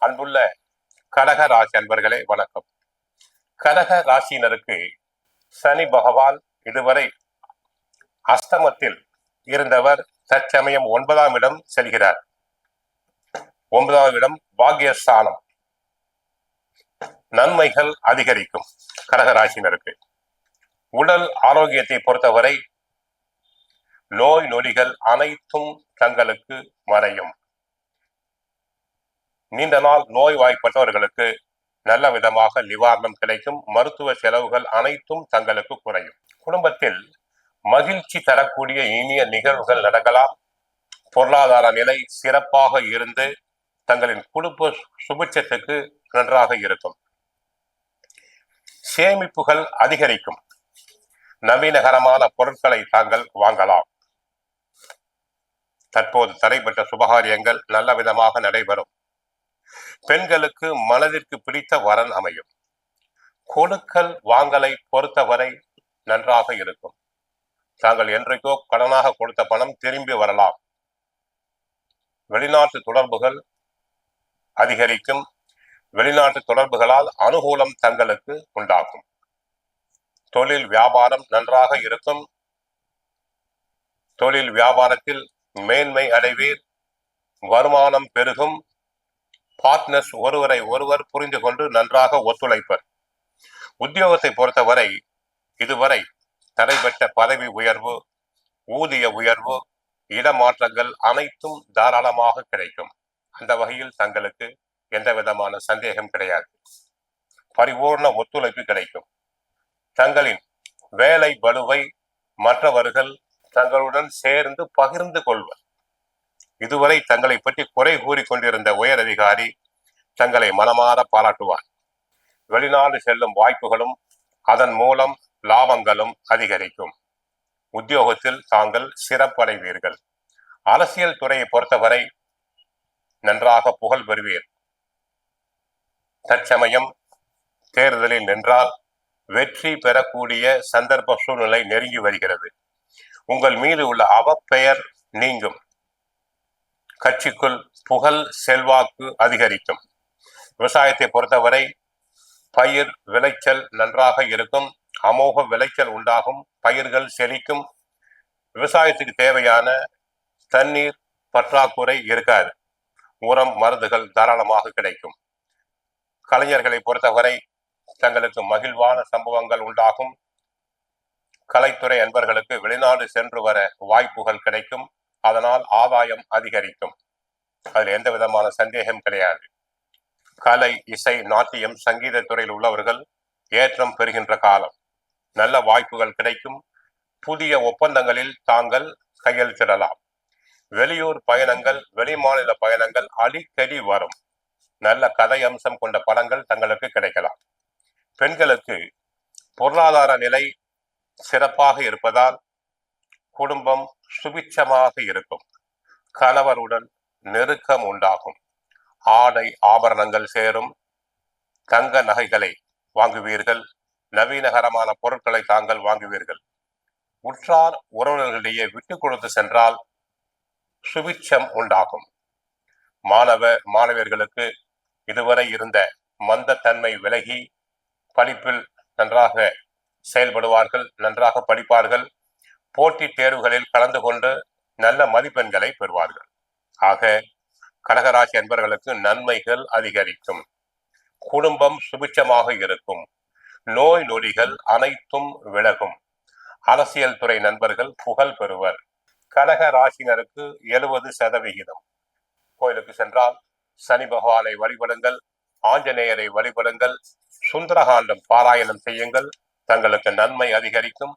அன்புள்ள கடக ராசி அன்பர்களே வணக்கம். கடக ராசியினருக்கு சனி பகவான் இதுவரை அஸ்தமத்தில் இருந்தவர் தற்சமயம் ஒன்பதாம் இடம் செல்கிறார். ஒன்பதாம் இடம் பாக்யஸ்தானம். நன்மைகள் அதிகரிக்கும் கடக ராசியினருக்கு. உடல் ஆரோக்கியத்தை பொறுத்தவரை நோய் நொடிகள் அனைத்தும் தங்களுக்கு மறையும். நீண்ட நாள் நோய்வாய்ப்பட்டவர்களுக்கு நல்ல விதமாக நிவாரணம் கிடைக்கும். மருத்துவ செலவுகள் அனைத்தும் தங்களுக்கு குறையும். குடும்பத்தில் மகிழ்ச்சி தரக்கூடிய இனிய நிகழ்வுகள் நடக்கலாம். பொருளாதார நிலை சிறப்பாக இருந்து தங்களின் குடும்ப சுபிட்சத்துக்கு நன்றாக இருக்கும். சேமிப்புகள் அதிகரிக்கும். நவீனகரமான பொருட்களை தாங்கள் வாங்கலாம். தற்போது தடைபெற்ற சுபகாரியங்கள் நல்ல விதமாக நடைபெறும். பெண்களுக்கு மனதிற்கு பிடித்த வரன் அமையும். கொடுக்கல் வாங்கலை பொறுத்தவரை நன்றாக இருக்கும். தாங்கள் என்றைக்கோ கடனாக கொடுத்த பணம் திரும்பி வரலாம். வெளிநாட்டு தொடர்புகள் அதிகரிக்கும். வெளிநாட்டு தொடர்புகளால் அனுகூலம் தங்களுக்கு உண்டாகும். தொழில் வியாபாரம் நன்றாக இருக்கும். தொழில் வியாபாரத்தில் மேன்மை அடைவீர். வருமானம் பெருகும். பார்ட்னர்ஸ் ஒருவரை ஒருவர் புரிந்து கொண்டு நன்றாக ஒத்துழைப்பர். உத்தியோகத்தை பொறுத்தவரை இதுவரை தடைபெற்ற பதவி உயர்வு ஊதிய உயர்வு இடமாற்றங்கள் அனைத்தும் தாராளமாக கிடைக்கும். அந்த வகையில் தங்களுக்கு எந்த விதமான சந்தேகம் கிடையாது. பரிபூர்ண ஒத்துழைப்பு கிடைக்கும். தங்களின் வேலை பலுவை மற்றவர்கள் தங்களுடன் சேர்ந்து பகிர்ந்து கொள்வர். இதுவரை தங்களை பற்றி குறை கூறிக்கொண்டிருந்த உயர் அதிகாரி தங்களை மனமாற பாராட்டுவார். வெளிநாடு செல்லும் வாய்ப்புகளும் அதன் மூலம் லாபங்களும் அதிகரிக்கும். உத்தியோகத்தில் தாங்கள் சிறப்படைவீர்கள். அரசியல் துறையை பொறுத்தவரை நன்றாக புகழ் பெறுவீர். தற்சமயம் தேர்தலில் நின்றால் வெற்றி பெறக்கூடிய சந்தர்ப்ப சூழ்நிலை நெருங்கி வருகிறது. உங்கள் மீது உள்ள அவப்பெயர் நீங்கும். கட்சிக்குள் புகழ் செல்வாக்கு அதிகரிக்கும். விவசாயத்தை பொறுத்தவரை பயிர் விளைச்சல் நன்றாக இருக்கும் அமோக விளைச்சல் உண்டாகும் பயிர்கள் செழிக்கும். விவசாயத்துக்கு தேவையான தண்ணீர் பற்றாக்குறை இருக்காது. உரம் மருந்துகள் தாராளமாக கிடைக்கும். கலைஞர்களை பொறுத்தவரை தங்களுக்கு மகிழ்வான சம்பவங்கள் உண்டாகும். கலைத்துறை அன்பர்களுக்கு வெளிநாடு சென்று வர வாய்ப்புகள் கிடைக்கும். அதனால் ஆதாயம் அதிகரிக்கும். அதில் எந்த விதமான சந்தேகம் கிடையாது. கலை இசை நாட்டியம் சங்கீத துறையில் உள்ளவர்கள் ஏற்றம் பெறுகின்ற காலம். நல்ல வாய்ப்புகள் கிடைக்கும். புதிய ஒப்பந்தங்களில் தாங்கள் கையெழுத்திடலாம். வெளியூர் பயணங்கள் வெளிமாநில பயணங்கள் அடிக்கடி வரும். நல்ல கதை அம்சம் கொண்ட படங்கள் தங்களுக்கு கிடைக்கலாம். பெண்களுக்கு பொருளாதார நிலை சிறப்பாக இருப்பதால் குடும்பம் சுபிட்சமாக இருக்கும். கணவருடன் நெருக்கம் உண்டாகும். ஆடை ஆபரணங்கள் சேரும். தங்க நகைகளை வாங்குவீர்கள். நவீனகரமான பொருட்களை தாங்கள் வாங்குவீர்கள். உற்றார் உறவினர்களிடையே விட்டு கொடுத்து சென்றால் சுபிட்சம் உண்டாகும். மாணவ மாணவியர்களுக்கு இதுவரை இருந்த மந்தத்தன்மை விலகி படிப்பில் நன்றாக செயல்படுவார்கள் நன்றாக படிப்பார்கள். போட்டித் தேர்வுகளில் கலந்து கொண்டு நல்ல மதிப்பெண்களை பெறுவார்கள். ஆக கடகராசி அன்பர்களுக்கு நன்மைகள் அதிகரிக்கும். குடும்பம் சுபிட்சமாக இருக்கும். நோய் நொடிகள் அனைத்தும் விலகும். அரசியல் துறை நண்பர்கள் புகழ் பெறுவர். கடக ராசினருக்கு எழுபது சதவிகிதம். கோயிலுக்கு சென்றால் சனி பகவானை வழிபடுங்கள் ஆஞ்சநேயரை வழிபடுங்கள் சுந்தரகாண்டம் பாராயணம் செய்யுங்கள். தங்களுக்கு நன்மை அதிகரிக்கும்.